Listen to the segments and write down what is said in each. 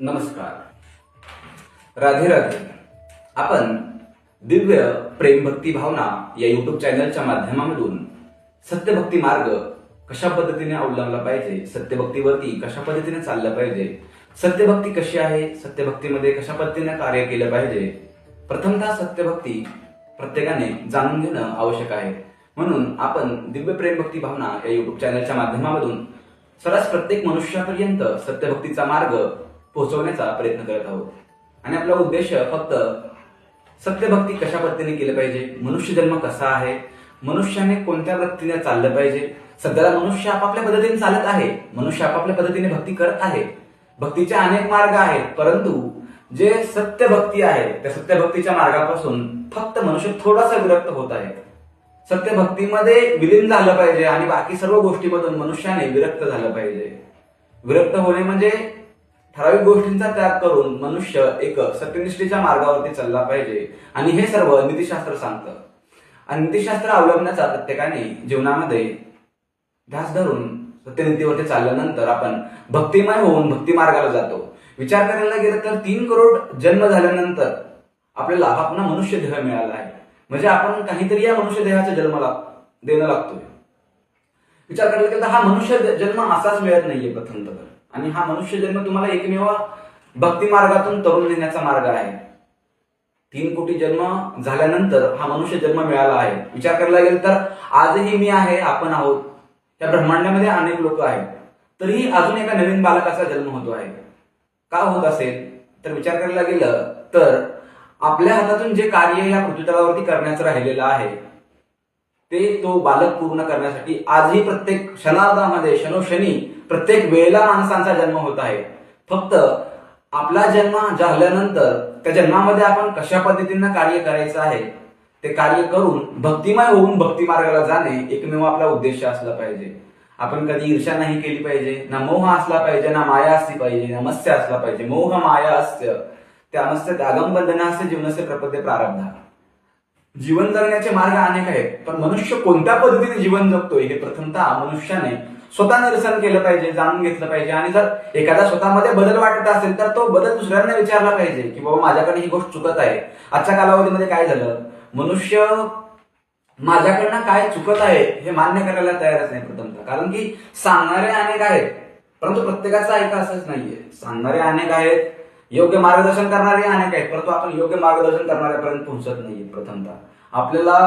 नमस्कार. राधे राधे. आपण दिव्य प्रेम भक्ती भावना या युट्यूब चॅनलच्या माध्यमामधून सत्यभक्ती मार्ग कशा पद्धतीने अवलंबला पाहिजे सत्यभक्तीवरती कशा पद्धतीने चाललं पाहिजे सत्यभक्ती कशी आहे सत्यभक्तीमध्ये कशा पद्धतीने कार्य केलं पाहिजे प्रथमतः सत्यभक्ती प्रत्येकाने जाणून घेणं आवश्यक आहे. म्हणून आपण दिव्य प्रेम भक्ती भावना या युट्यूब चॅनलच्या माध्यमामधून सरस प्रत्येक मनुष्यापर्यंत सत्यभक्तीचा मार्ग पोहोचवण्याचा प्रयत्न करत आहोत. आणि आपला उद्देश फक्त सत्यभक्ती कशा पद्धतीने केलं पाहिजे? मनुष्य जन्म कसा आहे? मनुष्याने कोणत्या पद्धतीने चाललं पाहिजे? सध्याला मनुष्य आपापल्या पद्धतीने चालत आहे. मनुष्य आपापल्या पद्धतीने भक्ती करत आहे. भक्तीचे अनेक मार्ग आहेत परंतु जे सत्य भक्ती आहे त्या सत्य भक्तीच्या मार्गापासून फक्त मनुष्य थोडासा विरक्त होत आहे सत्य भक्तीमध्ये विलीन झालं पाहिजे आणि बाकी सर्व गोष्टीमधून मनुष्याने विरक्त झालं पाहिजे. विरक्त होणे म्हणजे ठराविक गोष्टींचा त्याग करून मनुष्य एक सत्यनिष्ठेच्या मार्गावरती चालला पाहिजे. आणि हे सर्व नीतीशास्त्र सांगतं. आणि नीतीशास्त्र अवलंबण्याचा प्रत्येकाने जीवनामध्ये ध्यास धरून सत्यनीतीवरती चालल्यानंतर आपण भक्तिमय होऊन भक्ती मार्गाला जातो. विचार करायला गेलं तर तीन करोड जन्म झाल्यानंतर आपल्याला हा मनुष्य देह मिळाला आहे. म्हणजे आपण काहीतरी या मनुष्य देहाचा जन्म लाग देणं लागतोय. विचार करायला गेलं तर हा मनुष्य जन्म असाच मिळत नाहीये प्रथम तर आणि हा मनुष्य जन्म तुम्हाला एकमेव भक्ती मार्गातून तरुण नेण्याचा मार्ग आहे. तीन कोटी जन्म झाल्यानंतर हा मनुष्य जन्म मिळाला आहे. विचार करायला गेलं तर आजही मी आहे आपण आहोत. या ब्रह्मांडामध्ये अनेक लोक आहेत. तरीही अजून एका नवीन बालकाचा जन्म होतो आहे. का होत असेल? तर विचार करायला गेलं तर आपल्या हातातून जे कार्य या पृथ्वीतलावरती करण्याचं राहिलेलं आहे ते तो बालक पूर्ण करण्यासाठी आजही प्रत्येक क्षणार्धामध्ये क्षणोक्षणी प्रत्येक वेळेला माणसांचा जन्म होत आहे. फक्त आपला जन्म झाल्यानंतर त्या जन्मामध्ये आपण कशा पद्धतीनं कार्य करायचं आहे ते कार्य करून भक्तिमय होऊन भक्ती मार्गाला जाणे एकमेव आपला उद्देश असला पाहिजे. आपण कधी ईर्षा नाही केली पाहिजे ना मोह असला पाहिजे ना माया असली पाहिजे ना मत्स्य असला पाहिजे. मोह माया असत्य त्या मत्स्य त्यागम असते जीवनस्य प्रपद्य प्रारब्ध. जीवन जगण्याचे मार्ग अनेक आहेत पण मनुष्य कोणत्या पद्धतीने जीवन जगतोय हे प्रथमतः मनुष्याने स्वतः निरसन केलं पाहिजे जाणून घेतलं पाहिजे. आणि जर एखादा स्वतःमध्ये बदल वाटत असेल तर तो बदल दुसऱ्यांना विचारला पाहिजे की बाबा माझ्याकडे ही गोष्ट चुकत आहे. आजच्या कालावधीमध्ये काय झालं? मनुष्य माझ्याकडनं काय चुकत आहे हे मान्य करायला तयारच नाही प्रथमतः. कारण की सांगणारे अनेक आहेत परंतु प्रत्येकाचा ऐका असंच नाहीये. सांगणारे अनेक आहेत योग्य मार्गदर्शन करणारे अनेक आहेत परंतु आपण योग्य मार्गदर्शन करणाऱ्यापर्यंत पोहोचत नाहीये प्रथमतः. आपल्याला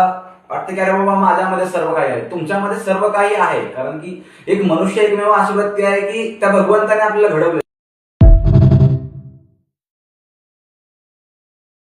वाटतं की अरे बाबा माझ्यामध्ये सर्व काही आहे. तुमच्यामध्ये सर्व काही आहे कारण की एक मनुष्य एकमेव अशी व्यक्ती आहे की त्या भगवंताने आपल्याला घडवलं